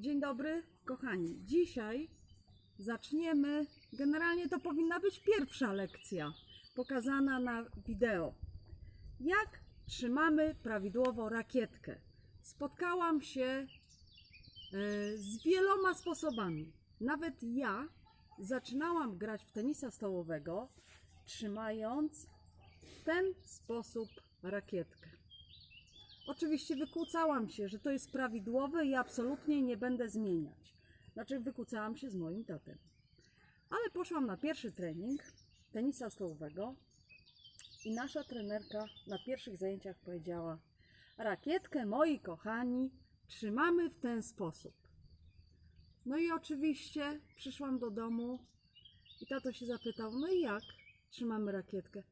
Dzień dobry, kochani. Dzisiaj zaczniemy. Generalnie to powinna być pierwsza lekcja pokazana na wideo. Jak trzymamy prawidłowo rakietkę? Spotkałam się e, z wieloma sposobami. Nawet ja zaczynałam grać w tenisa stołowego, trzymając w ten sposób rakietkę. Oczywiście wykłócałam się, że to jest prawidłowe i absolutnie nie będę zmieniać. Znaczy, wykłócałam się z moim tatem. Ale poszłam na pierwszy trening tenisa stołowego i nasza trenerka na pierwszych zajęciach powiedziała: Rakietkę, moi kochani, trzymamy w ten sposób. No i oczywiście przyszłam do domu i tato się zapytał: No i jak trzymamy rakietkę?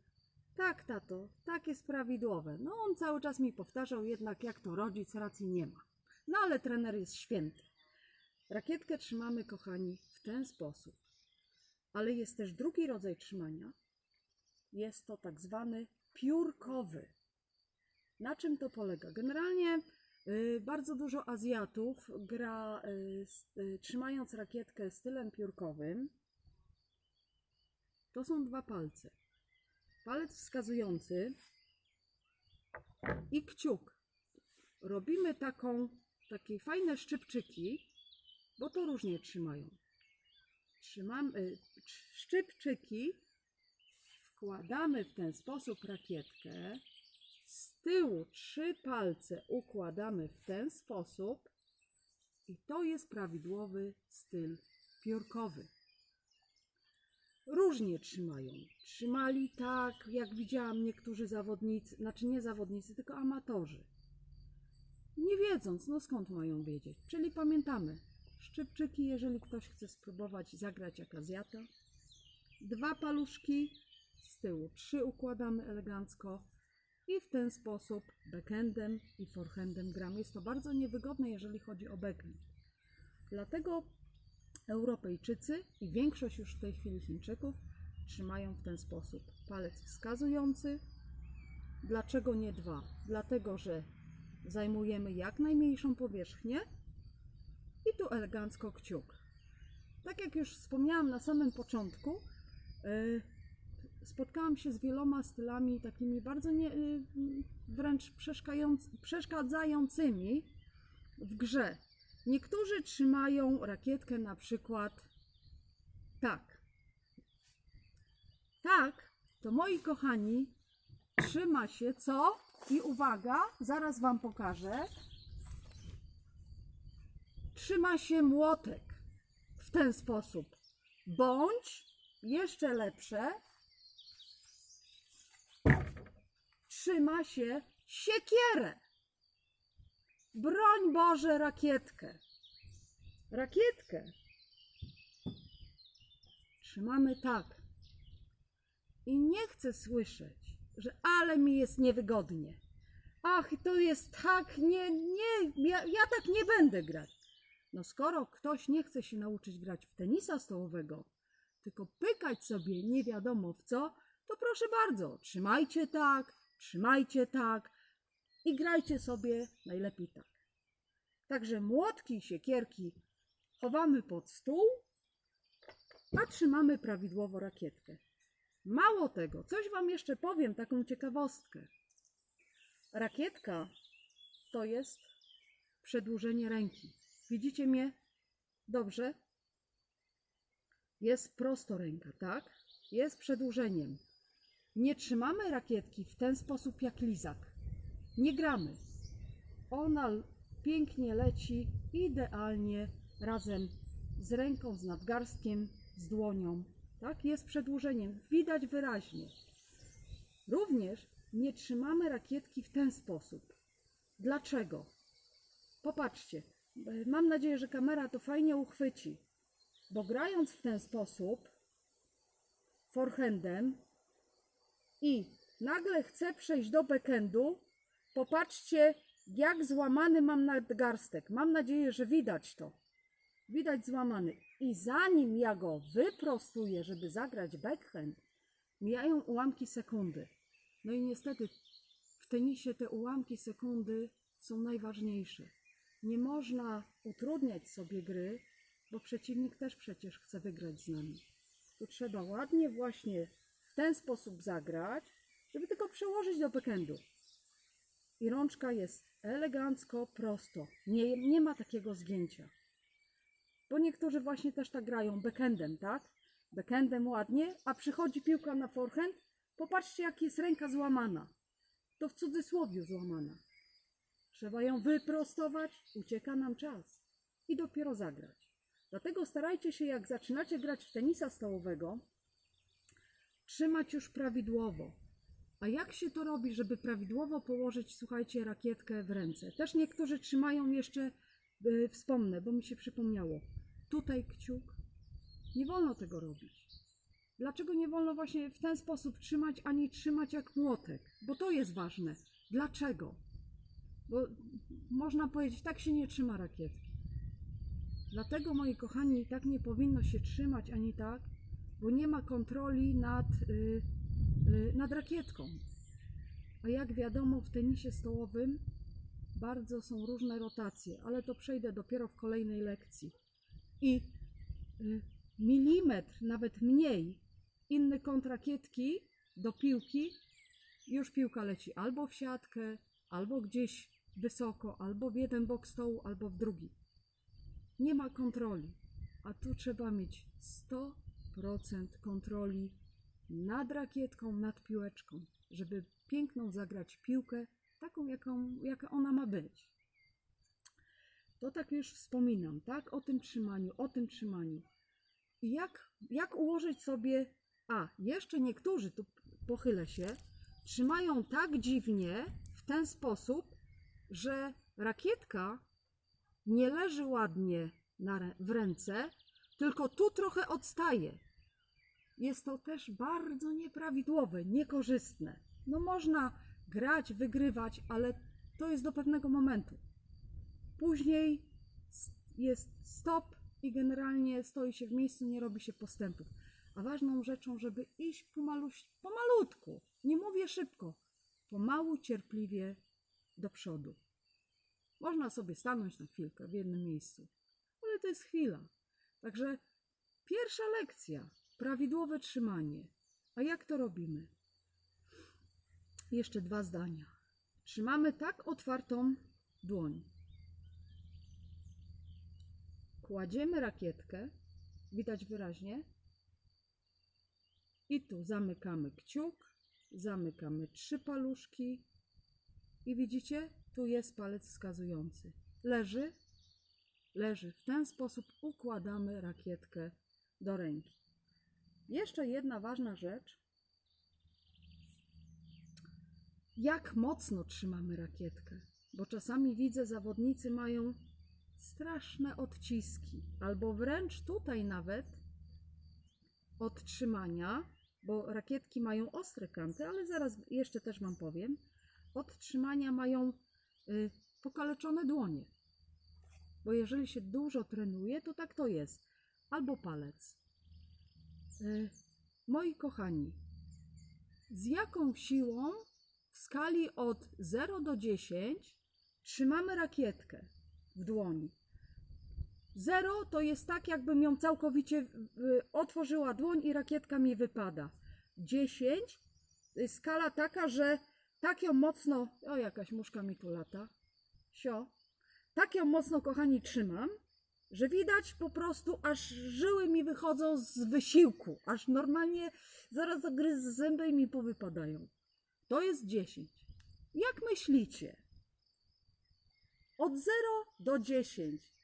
Tak, tato, tak jest prawidłowe. No on cały czas mi powtarzał, jednak jak to rodzic, racji nie ma. No ale trener jest święty. Rakietkę trzymamy, kochani, w ten sposób. Ale jest też drugi rodzaj trzymania. Jest to tak zwany piórkowy. Na czym to polega? Generalnie y, bardzo dużo Azjatów gra y, y, trzymając rakietkę stylem piórkowym. To są dwa palce palec wskazujący i kciuk. Robimy taką, takie fajne szczypczyki, bo to różnie trzymają. Trzymamy y, szczypczyki, wkładamy w ten sposób rakietkę. Z tyłu trzy palce układamy w ten sposób i to jest prawidłowy styl piórkowy różnie trzymają. Trzymali tak, jak widziałam niektórzy zawodnicy, znaczy nie zawodnicy, tylko amatorzy. Nie wiedząc, no skąd mają wiedzieć? Czyli pamiętamy, szczypczyki, jeżeli ktoś chce spróbować zagrać jak Azjata. Dwa paluszki, z tyłu trzy układamy elegancko i w ten sposób backhandem i forehandem gram. Jest to bardzo niewygodne, jeżeli chodzi o backhand. Dlatego Europejczycy i większość już w tej chwili Chińczyków trzymają w ten sposób palec wskazujący. Dlaczego nie dwa? Dlatego, że zajmujemy jak najmniejszą powierzchnię i tu elegancko kciuk. Tak jak już wspomniałam na samym początku, yy, spotkałam się z wieloma stylami takimi bardzo nie, yy, wręcz przeszkadzającymi w grze. Niektórzy trzymają rakietkę na przykład tak. Tak, to moi kochani, trzyma się co? I uwaga, zaraz Wam pokażę. Trzyma się młotek w ten sposób. Bądź jeszcze lepsze, trzyma się siekierę. Broń Boże, rakietkę. Rakietkę. Trzymamy tak. I nie chcę słyszeć, że ale mi jest niewygodnie. Ach, to jest tak, nie, nie, ja, ja tak nie będę grać. No skoro ktoś nie chce się nauczyć grać w tenisa stołowego, tylko pykać sobie nie wiadomo w co, to proszę bardzo, trzymajcie tak, trzymajcie tak, i grajcie sobie najlepiej tak. Także młotki i siekierki chowamy pod stół, a trzymamy prawidłowo rakietkę. Mało tego, coś Wam jeszcze powiem, taką ciekawostkę. Rakietka to jest przedłużenie ręki. Widzicie mnie? Dobrze? Jest prosto ręka, tak? Jest przedłużeniem. Nie trzymamy rakietki w ten sposób jak lizak nie gramy. Ona pięknie leci, idealnie razem z ręką, z nadgarstkiem, z dłonią. Tak, jest przedłużeniem, widać wyraźnie. Również nie trzymamy rakietki w ten sposób. Dlaczego? Popatrzcie, mam nadzieję, że kamera to fajnie uchwyci, bo grając w ten sposób, forehandem i nagle chcę przejść do backhandu, Popatrzcie, jak złamany mam nadgarstek. Mam nadzieję, że widać to. Widać złamany. I zanim ja go wyprostuję, żeby zagrać backhand, mijają ułamki sekundy. No i niestety w tenisie te ułamki sekundy są najważniejsze. nie można utrudniać sobie gry, bo przeciwnik też przecież chce wygrać z nami. Tu trzeba ładnie właśnie w ten sposób zagrać, żeby tylko przełożyć do backendu. I rączka jest elegancko, prosto. Nie, nie ma takiego zgięcia. Bo niektórzy właśnie też tak grają backendem, tak? Backendem ładnie, a przychodzi piłka na forehand. Popatrzcie, jak jest ręka złamana. To w cudzysłowie złamana. Trzeba ją wyprostować, ucieka nam czas i dopiero zagrać. Dlatego starajcie się, jak zaczynacie grać w tenisa stołowego, trzymać już prawidłowo. A jak się to robi, żeby prawidłowo położyć, słuchajcie, rakietkę w ręce? Też niektórzy trzymają jeszcze, y, wspomnę, bo mi się przypomniało, tutaj kciuk. Nie wolno tego robić. Dlaczego nie wolno właśnie w ten sposób trzymać, ani trzymać jak młotek? Bo to jest ważne. Dlaczego? Bo można powiedzieć, tak się nie trzyma rakietki. Dlatego, moi kochani, tak nie powinno się trzymać ani tak, bo nie ma kontroli nad, y, nad rakietką. A jak wiadomo, w tenisie stołowym bardzo są różne rotacje, ale to przejdę dopiero w kolejnej lekcji. I y, milimetr, nawet mniej, inny kąt rakietki do piłki, już piłka leci albo w siatkę, albo gdzieś wysoko, albo w jeden bok stołu, albo w drugi. Nie ma kontroli, a tu trzeba mieć 100% kontroli nad rakietką, nad piłeczką, żeby piękną zagrać piłkę, taką, jaką, jaka ona ma być. To tak już wspominam, tak? O tym trzymaniu, o tym trzymaniu. I jak, jak ułożyć sobie. A, jeszcze niektórzy, tu pochylę się, trzymają tak dziwnie, w ten sposób, że rakietka nie leży ładnie na, w ręce, tylko tu trochę odstaje. Jest to też bardzo nieprawidłowe, niekorzystne. No można grać, wygrywać, ale to jest do pewnego momentu. Później jest stop i generalnie stoi się w miejscu, nie robi się postępów. A ważną rzeczą, żeby iść pomaluś, pomalutku, nie mówię szybko, pomału, cierpliwie do przodu. Można sobie stanąć na chwilkę w jednym miejscu, ale to jest chwila. Także pierwsza lekcja, prawidłowe trzymanie. A jak to robimy? Jeszcze dwa zdania. Trzymamy tak otwartą dłoń. Kładziemy rakietkę, widać wyraźnie. I tu zamykamy kciuk, zamykamy trzy paluszki. I widzicie, tu jest palec wskazujący. Leży, leży. W ten sposób układamy rakietkę do ręki. Jeszcze jedna ważna rzecz. Jak mocno trzymamy rakietkę? Bo czasami widzę, zawodnicy mają straszne odciski, albo wręcz tutaj nawet od trzymania, bo rakietki mają ostre kanty, ale zaraz jeszcze też Wam powiem. Od trzymania mają y, pokaleczone dłonie. Bo jeżeli się dużo trenuje, to tak to jest. Albo palec. Y, moi kochani, z jaką siłą w skali od 0 do 10 trzymamy rakietkę w dłoni? 0 to jest tak, jakbym ją całkowicie otworzyła dłoń i rakietka mi wypada. 10 to jest skala taka, że tak ją mocno. O, jakaś muszka mi tu lata. Sio. Tak ją mocno, kochani, trzymam, że widać po prostu, aż żyły mi wychodzą z wysiłku. Aż normalnie zaraz zagryzę zęby i mi powypadają. To jest 10. Jak myślicie? Od 0 do 10.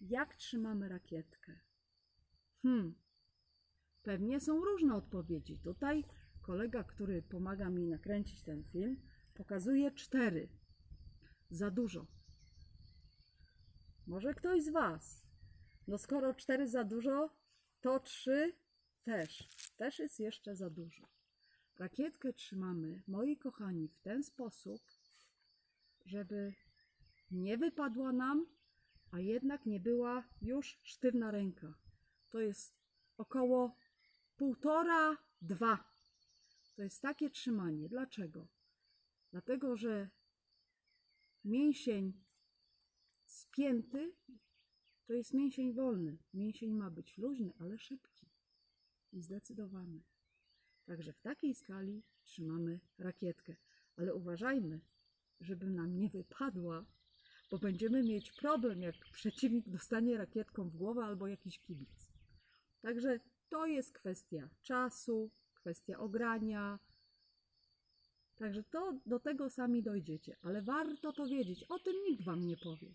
Jak trzymamy rakietkę? Hmm. Pewnie są różne odpowiedzi. Tutaj kolega, który pomaga mi nakręcić ten film, pokazuje 4. Za dużo. Może ktoś z Was. No skoro 4 za dużo, to 3 też. Też jest jeszcze za dużo. Rakietkę trzymamy, moi kochani, w ten sposób, żeby nie wypadła nam, a jednak nie była już sztywna ręka. To jest około półtora, dwa. To jest takie trzymanie. Dlaczego? Dlatego, że mięsień spięty to jest mięsień wolny. Mięsień ma być luźny, ale szybki i zdecydowany. Także w takiej skali trzymamy rakietkę. Ale uważajmy, żeby nam nie wypadła, bo będziemy mieć problem, jak przeciwnik dostanie rakietką w głowę albo jakiś kibic. Także to jest kwestia czasu, kwestia ogrania. Także to do tego sami dojdziecie, ale warto to wiedzieć. O tym nikt wam nie powie.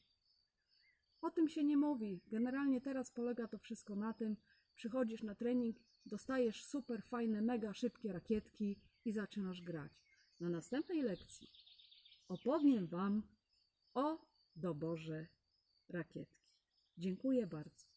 O tym się nie mówi. Generalnie teraz polega to wszystko na tym, przychodzisz na trening, dostajesz super fajne, mega szybkie rakietki i zaczynasz grać. Na następnej lekcji opowiem wam o doborze rakietki. Dziękuję bardzo.